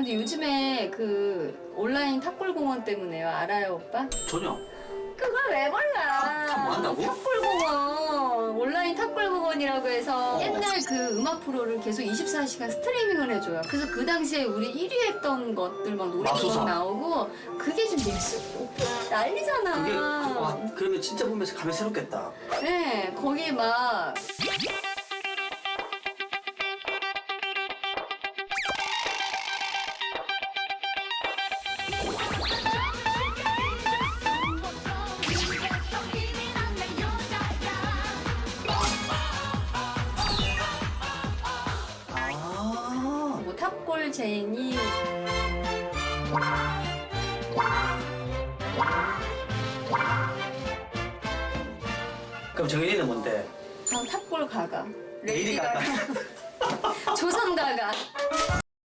근데 요즘에 그 온라인 탑골공원 때문에요. 알아요, 오빠? 전혀. 그걸 왜 몰라? 탑- 탑뭐 한다고? 탑골공원 온라인 탑골공원이라고 해서 어. 옛날 그 음악 프로를 계속 24시간 스트리밍을 해줘요. 그래서 그 당시에 우리 1위 했던 것들 막 노래 맙소사. 막 나오고 그게 지금 넥스 오빠 난리잖아. 그게 그, 와, 그러면 진짜 보면서 감회 새롭겠다. 네, 거기 막 뭐 탑골 제니 그럼 정현이는 뭔데? 전 탑골 가가 레이디 가가. 조선 가가